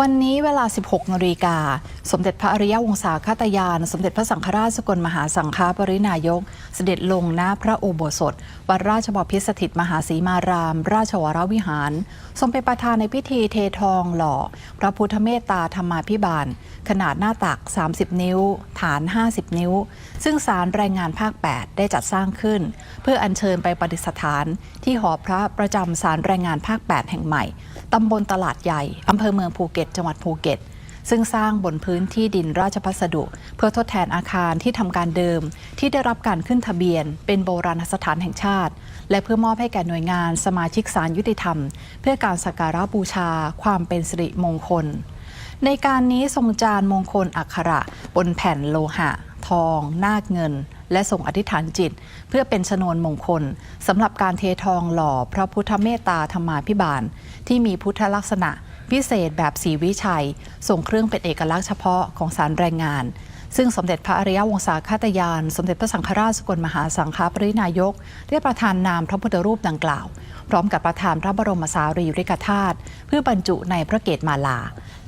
วันนี้เวลา 16นาฬิกา สมเด็จพระอริยวงศาคตยาน สมเด็จพระสังฆราชสกลมหาสังฆปรินายก เสด็จลงหน้าพระอุโบสถ วัดราชบพิตรสถิตมหาสีมาราม ราชวรวิหาร ทรงเป็นประธานในพิธีเททองหล่อ พระพุทธเมตตาธรรมาภิบาล ขนาดหน้าตัก 30 นิ้ว ฐาน 50 นิ้ว ซึ่งสารแรงงานภาค 8 ได้จัดสร้างขึ้น เพื่ออัญเชิญไปประดิษฐาน ที่หอพระประจำสารแรงงานภาค 8 แห่งใหม่ตำบลตลาดใหญ่อำเภอเมืองภูเก็ตจังหวัดภูเก็ต ซึ่งสร้างบนพื้นที่ดินราชพัสดุ เพื่อทดแทนอาคารที่ทำการเดิม ที่ได้รับการขึ้นทะเบียน เป็นโบราณสถานแห่งชาติ และเพื่อมอบให้แก่หน่วยงานสมาชิกศาลยุติธรรม เพื่อการสักการะบูชา ความเป็นสิริมงคล ในการนี้ทรงจานมงคลอักขระ บนแผ่นโลหะ ทอง นาคเงินและส่งอธิษฐานจิต เพื่อเป็นชนวนมงคลสำหรับการเททองหล่อพระพุทธเมตตาธรรมาภิบาล ที่มีพุทธลักษณะ พิเศษแบบสีวิชัยส่งเครื่องเป็นเอกลักษณ์เฉพาะของสารแรงงาน ซึ่งสมเด็จพระอริยวงศาคตยาน สมเด็จพระสังฆราชสกลมหาสังฆปรินายก ได้ประทานนามพระพุทธรูปดังกล่าว พร้อมกับประทานพระบรมสารีริกธาตุเพื่อบรรจุในพระเกศมาลา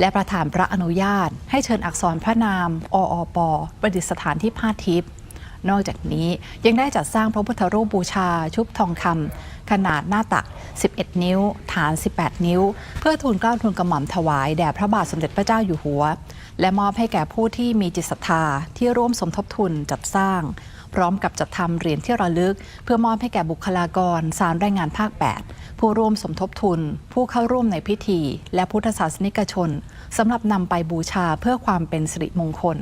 และประทานพระอนุญาต ให้เชิญอักษรพระนามออปประดิษฐานที่พาทิพย์ นอกจากนี้ยังได้จัดสร้างพระพุทธรูปบูชาชุบทองคำขนาดหน้าตัก 11 นิ้ว ฐาน 18 นิ้ว เพื่อทูลเกล้าทูลกระหม่อมถวายแด่พระบาทสมเด็จพระเจ้าอยู่หัว และมอบให้แก่ผู้ที่มีจิตศรัทธาที่ร่วมสมทบทุนจัดสร้าง พร้อมกับจัดทำเหรียญที่ระลึก เพื่อมอบให้แก่บุคลากรสารแรงงานภาค 8 ผู้ร่วมสมทบทุน ผู้เข้าร่วมในพิธี และพุทธศาสนิกชนสำหรับนำไปบูชาเพื่อความเป็นสิริมงคล